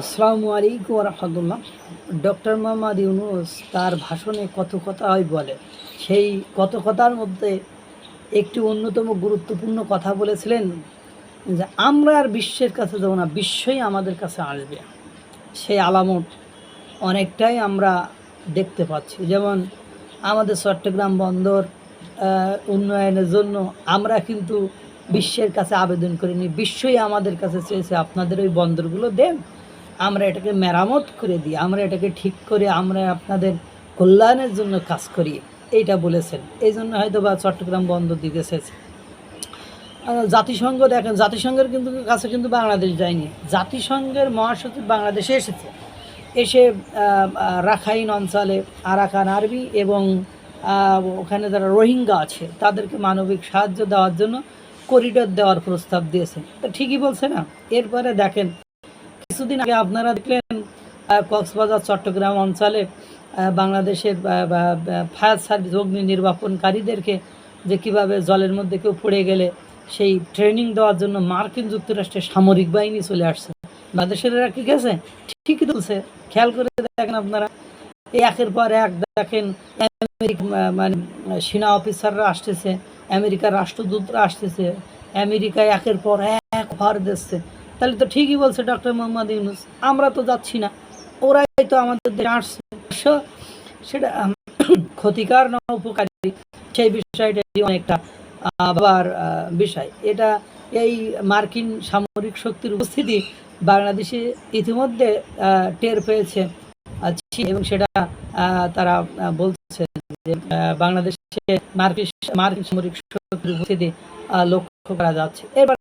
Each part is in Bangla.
আসসালামু আলাইকুম রহমতুল্লাহ ডক্টর মোহাম্মদ ইউনুস তার ভাষণে কত কথাই বলে। সেই কত কথার মধ্যে একটি অন্যতম গুরুত্বপূর্ণ কথা বলেছিলেন যে, আমরা আর বিশ্বের কাছে যাব না, বিশ্বই আমাদের কাছে আসবে। সেই আলামত অনেকটাই আমরা দেখতে পাচ্ছি। যেমন আমাদের চট্টগ্রাম বন্দর উন্নয়নের জন্য আমরা কিন্তু বিশ্বের কাছে আবেদন করিনি, বিশ্বই আমাদের কাছে চেয়েছে, আপনাদের ওই বন্দরগুলো দেন। আমরা এটাকে মেরামত করে দিই, আমরা এটাকে ঠিক করে আমরা আপনাদের কল্যাণের জন্য কাজ করি, এইটা বলেছেন। এই জন্য হয়তো বা চট্টগ্রাম বন্দর দিতে চেয়েছে জাতিসংঘ দেখেন, জাতিসংঘের কিন্তু কাছে কিন্তু বাংলাদেশ যায়নি। জাতিসংঘের মহাসচিব বাংলাদেশে এসেছে। এসে রাখাইন অঞ্চলে আরাকান আরবি এবং ওখানে যারা রোহিঙ্গা আছে, তাদেরকে মানবিক সাহায্য দেওয়ার জন্য করিডোর দেওয়ার প্রস্তাব দিয়েছে। তো ঠিকই বলছে না? এরপরে দেখেন কিছুদিন আগে আপনারা দেখলেন কক্সবাজার, চট্টগ্রাম অঞ্চলে বাংলাদেশের ফায়ার সার্ভিস অগ্নি নির্বাপনকারীদেরকে যে কীভাবে জলের মধ্যে কেউ পড়ে গেলে সেই ট্রেনিং দেওয়ার জন্য মার্কিন যুক্তরাষ্ট্রের সামরিক বাহিনী চলে আসছে। বাংলাদেশের এরা কি গেছে ঠিকই তুলছে। খেয়াল করে দেখেন আপনারা। এই একের পর এক দেখেন, আমেরিকা মানে সেনা অফিসাররা আসতেছে, আমেরিকার রাষ্ট্রদূতরা আসতেছে আমেরিকায় একের পর এক ভার দিচ্ছে। তাহলে তো ঠিকই বলছে ডক্টর মোহাম্মদ ইউনুস। আমরা তো যাচ্ছি না। ওরাই তো আমাদের দেশে আসছে। সেটা ক্ষতিকার না উপকারী, সেই বিষয়টা অনেকটা আবার বিষয়। এটা এই মার্কিন সামরিক শক্তির উপস্থিতি বাংলাদেশে ইতিমধ্যে টের পেয়েছে এবং সেটা তারা বলছে যে বাংলাদেশে মার্কিন মার্কিন সামরিক শক্তির উপস্থিতি লক্ষ্য করা যাচ্ছে। এবার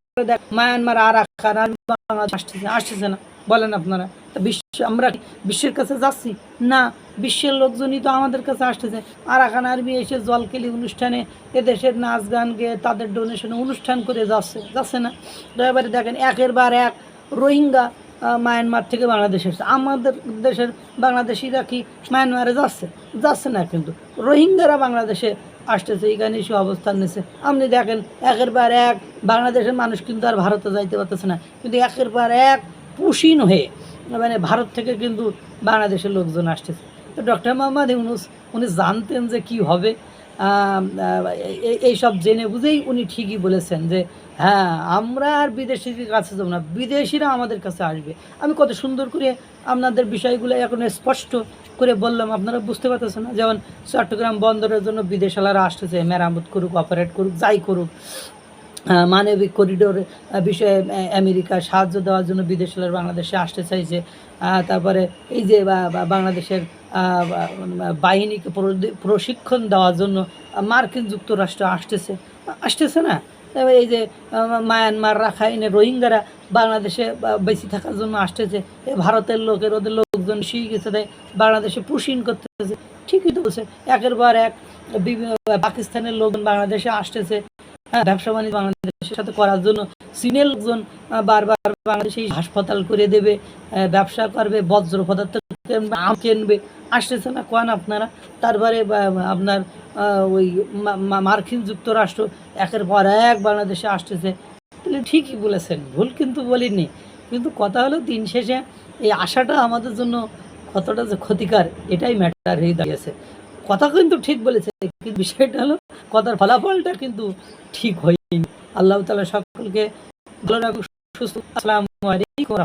মায়ানমার আর আখান আর বাংলাদেশ আসতেছে আসতেছে না। বলেন আপনারা, তা বিশ্ব আমরা বিশ্বের কাছে যাচ্ছি? না, বিশ্বের লোকজনই তো আমাদের কাছে আসতেছে। আরাকান আর্মি এসে জলকেলি অনুষ্ঠানে এদেশের নাচ গান গেয়ে তাদের ডোনেশনে অনুষ্ঠান করে যাচ্ছে যাচ্ছে না। তো দেখেন, একের বার এক রোহিঙ্গা মায়ানমার থেকে বাংলাদেশ এসছে। আমাদের দেশের বাংলাদেশিরা কি মায়ানমারে যাচ্ছে? যাচ্ছে না কিন্তু। রোহিঙ্গারা বাংলাদেশে আসতেছে এখানে সে অবস্থান নিচ্ছে আপনি দেখেন, একের পর এক বাংলাদেশের মানুষ কিন্তু আর ভারতে যাইতে পারতেছে না। কিন্তু একের পর এক পুষিন হয়ে মানে ভারত থেকে কিন্তু বাংলাদেশের লোকজন আসতেছে। তো ডক্টর মোহাম্মদ ইউনুস, উনি জানতেন যে কি হবে। এই- এইসব জেনে বুঝেই উনি ঠিকই বলেছেন যে হ্যাঁ আমরা আর বিদেশিদের কাছে যাব না, বিদেশিরা আমাদের কাছে আসবে। আমি কত সুন্দর করে আপনাদের বিষয়গুলো এখন স্পষ্ট করে বললাম, আপনারা বুঝতে পারতেছেন না? যেমন চট্টগ্রাম বন্দরের জন্য বিদেশালারা আসতেছে, মেরামত করুক, অপারেট করুক, যাই করুক মানবিক করিডোর বিষয়ে আমেরিকা সাহায্য দেওয়ার জন্য বিদেশালার বাংলাদেশে আসতে চাইছে তারপরে এই যে বাংলাদেশের বাহিনীকে প্রশিক্ষণ দেওয়ার জন্য মার্কিন যুক্তরাষ্ট্র আসতেছে। আসতেছে না? এই যে মায়ানমার, রাখাইনে রোহিঙ্গারা বাংলাদেশে বা- বেঁচে থাকার জন্য আসতেছে। এ ভারতের লোকের, ওদের লোকজন শিখে গেছে তাই বাংলাদেশে পুশিন করতেছে। ঠিকই তো বলছে। একের পর এক বিভিন্ন পাকিস্তানের লোকজন বাংলাদেশে আসতেছে। হ্যাঁ ব্যবসা বাণিজ্য বাংলাদেশের সাথে করার জন্য চীনের লোকজন বারবার বাংলাদেশে হাসপাতাল করে দেবে ব্যবসা করবে, বজ্র পদার্থ কিনবে, আম আসতেছে না কোন আপনারা? তারপরে আপনার ওই মার্কিন যুক্তরাষ্ট্র একের পর এক বাংলাদেশে আসতেছে। তাহলে ঠিকই বলেছেন ভুল কিন্তু বলিনি। কিন্তু কথা হলো দিন শেষে এই আশাটা আমাদের জন্য কতটা যে ক্ষতিকার এটাই ম্যাটার হয়ে দাঁড়িয়েছে। কথা কিন্তু ঠিক বলেছে কিন্তু বিষয়টা হলো কথার ফলাফলটা কিন্তু ঠিক হয়নি। আল্লাহ তালা সকলকে ভালো রাখুক সুস্থ আসসালামু আলাইকুম